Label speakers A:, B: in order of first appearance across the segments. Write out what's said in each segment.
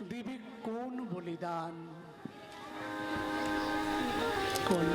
A: দিবি কোন বলিদান? কোন?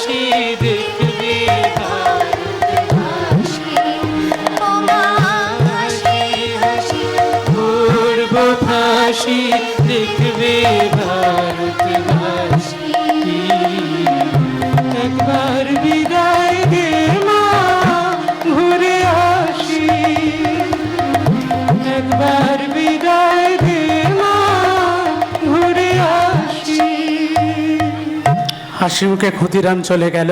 A: ফাঁসি দেখবে ফাঁসি দেখবে ভারতবাসী একবার বিদায় দে মা ঘুরে আসি। একবার হাসি মুখে ক্ষুদিরাম চলে গেল।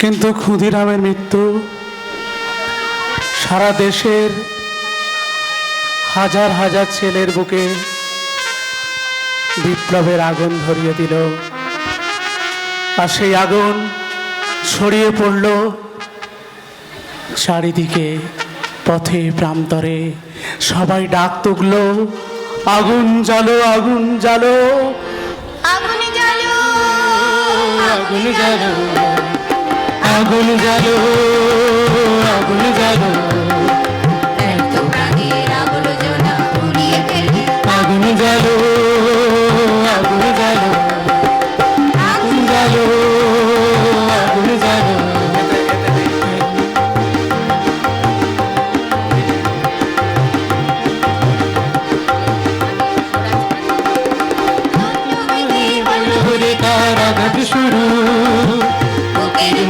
A: কিন্তু ক্ষুদিরামের মৃত্যু সারা দেশের হাজার হাজার ছেলের বুকে বিপ্লবের আগুন ধরিয়ে দিল। আর সেই আগুন ছড়িয়ে পড়ল চারিদিকে পথে প্রান্তরে। সবাই ডাক তুকল আগুন জ্বালো আগুন জ্বালো।
B: আগুন জালো
A: আগুন জালো আগুন জ্বালো।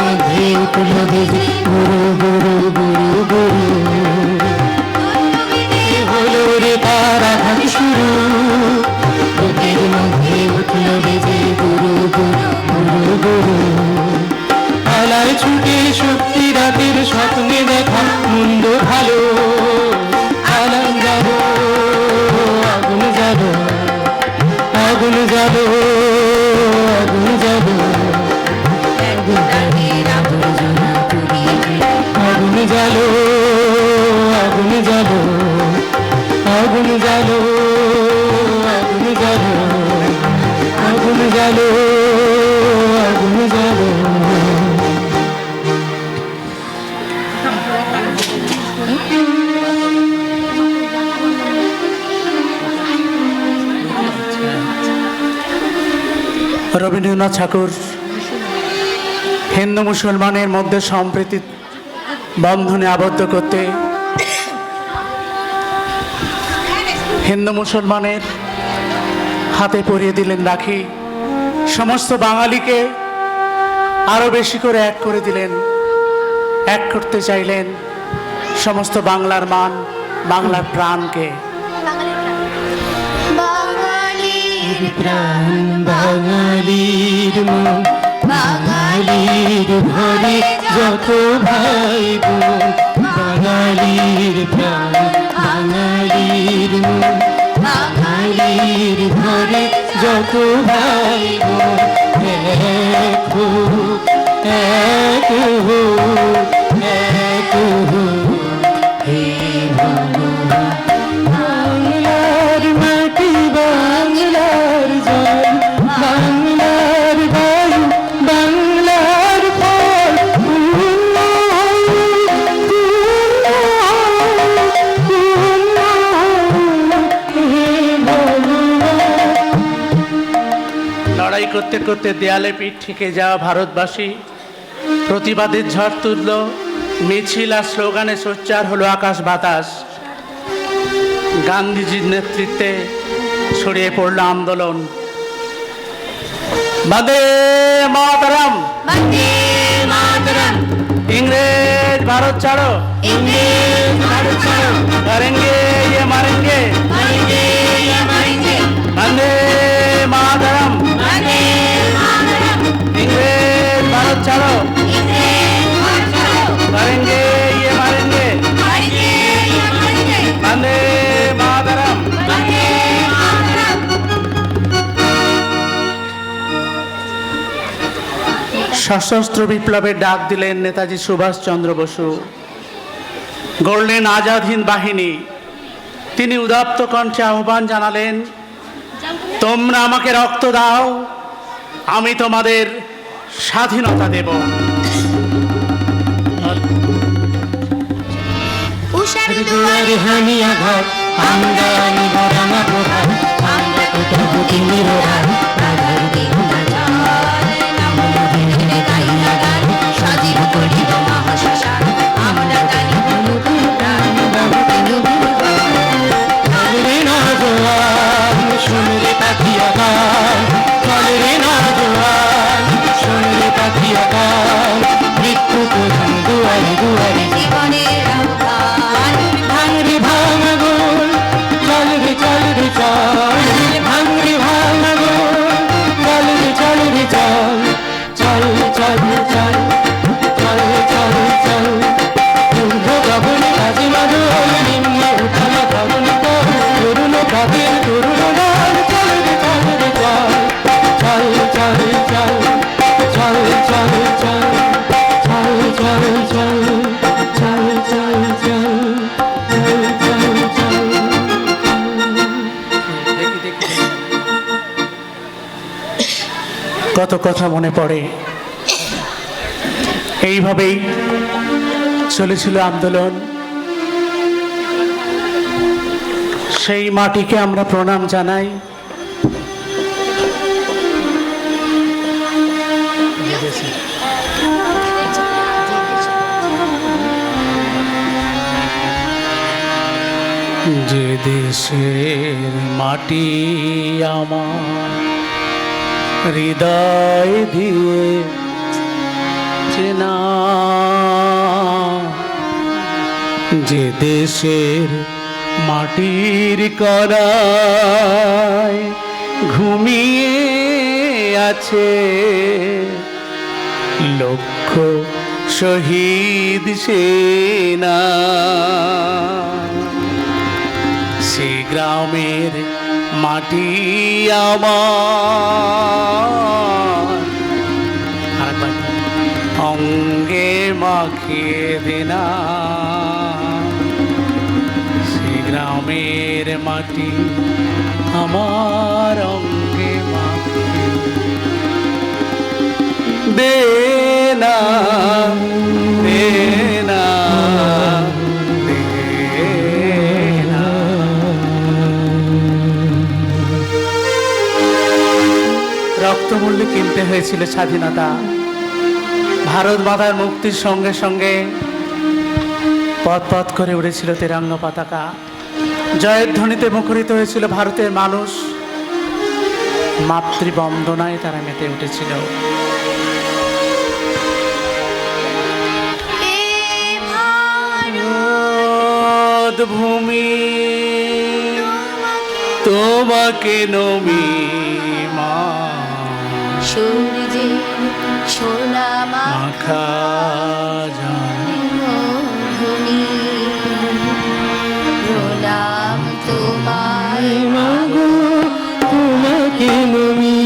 A: মধ্যে উঠল দিদি গুরু গুরু গুরু গুরু। হলো রে তার আঘাত শুরু। বুকের মধ্যে উঠল দিদি গুরু গুরু গুরু আলায় ছুটে শক্তি রাতের স্বপ্নে দেখা মুন্ড ভালো। আলাম যাব
B: আগুন যাব আগুন যাব রবীন্দ্রনাথ ঠাকুর, হিন্দু মুসলমানের মধ্যে সম্প্রীতি বন্ধনে আবদ্ধ করতে, হিন্দু মুসলমানের হাতে পরিয়ে দিলেন রাখি সমস্ত বাঙালিকে আরও বেশি করে এক করে দিলেন, এক করতে চাইলেন সমস্ত বাংলার মান, বাংলার প্রাণকে। প্রাণ বাঙালির মন,
A: বাঙালির
B: ঘরে যত ভাই বোন, বাঙালির প্রাণ, বাঙালির মন, বাঙালির ঘরে যত ভাই বোন, এক এক এক হে ভগবান। করতে দেয়ালে পিঠ ঠেকে যাওয়া ভারতবাসী প্রতিবাদের ঝড় তুলল মিছিল আর স্লোগানে সোচ্চার হলো আকাশ বাতাস। গান্ধীজির নেতৃত্বে ছড়িয়ে পড়ল আন্দোলন।
A: বন্দে মাতরম।
B: ইংরেজ ভারত ছাড়ো।
A: ইংরেজ ভারত ছাড়ো।
B: করেঙ্গে ये ইয়ে
A: মারেঙ্গে। মারেঙ্গে।
B: সশস্ত্র বিপ্লবের ডাক দিলেন নেতাজি সুভাষচন্দ্র বসু। গড়লেন আজাদ হিন্দ বাহিনী। তিনি উদাত্ত কণ্ঠে আহ্বান জানালেন তোমরা আমাকে রক্ত দাও আমি তোমাদের স্বাধীনতা দেব। আমরা কত কথা মনে পড়ে। এইভাবেই চলেছিল আন্দোলন। সেই মাটিকে আমরা প্রণাম জানাই। যে দেশের মাটি আমার হৃদয় দিয়ে চেনা। যে দেশের মাটির করায় ঘুমিয়ে আছে, লক্ষ শহীদ সেনা। গ্রামের মাটি আমার। অঙ্গে মাখিয়ে দেনা। গ্রামের মাটি আমার অঙ্গে মাটি দে না রক্তমূল্যে কিনতে হয়েছিল স্বাধীনতা। ভারত মাতার মুক্তির সঙ্গে সঙ্গে পথ পথ করে উড়েছিল তেরাঙ্গ পতাকা। জয়ের ধ্বনিতে মুখরিত হয়েছিল ভারতের মানুষ। মাতৃবন্দনায় তারা মেতে উঠেছিল। ভূমি তোমাকে নমি মা
A: সূর্যের সোনা
B: মাখা
A: ভূমি প্রণাম তোমায়।
B: মাগো তোমাকে নমি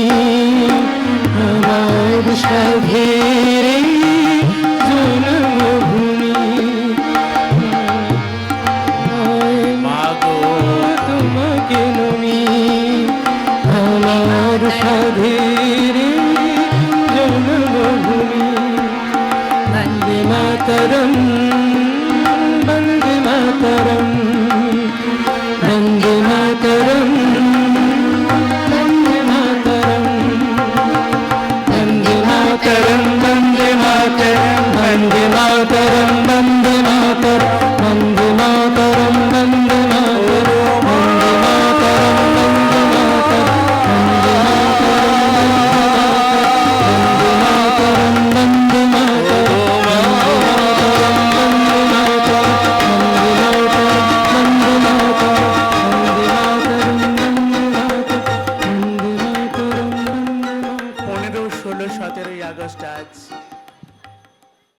B: আমার সাধের മാതരം വന്ദേ മാതരം